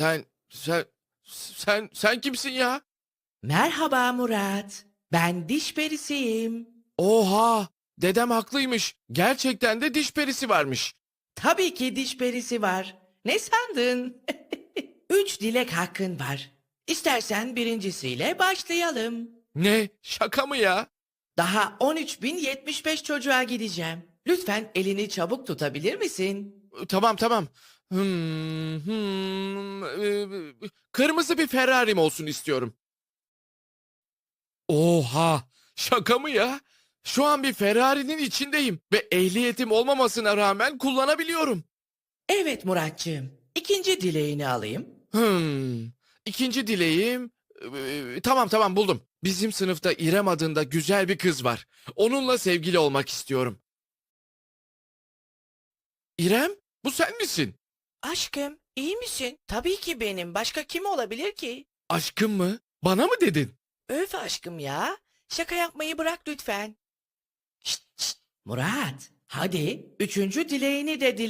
Sen, sen, sen, sen kimsin ya? Merhaba Murat. Ben diş perisiyim. Oha! Dedem haklıymış. Gerçekten de diş perisi varmış. Tabii ki diş perisi var. Ne sandın? Üç dilek hakkın var. İstersen birincisiyle başlayalım. Ne? Şaka mı ya? Daha 13.075 çocuğa gideceğim. Lütfen elini çabuk tutabilir misin? Tamam tamam. Hmm, hmm, e, kırmızı bir Ferrari'm olsun istiyorum. Oha! Şaka mı ya? Şu an bir Ferrari'nin içindeyim ve ehliyetim olmamasına rağmen kullanabiliyorum. Evet Muratcığım. İkinci dileğini alayım. Hmm. İkinci dileğim... e, tamam tamam buldum. Bizim sınıfta İrem adında güzel bir kız var. Onunla sevgili olmak istiyorum. İrem, bu sen misin? Aşkım, iyi misin? Tabii ki benim. Başka kim olabilir ki? Aşkım mı? Bana mı dedin? Öf aşkım ya. Şaka yapmayı bırak lütfen. Şşt, şşt. Murat, hadi üçüncü dileğini de dile.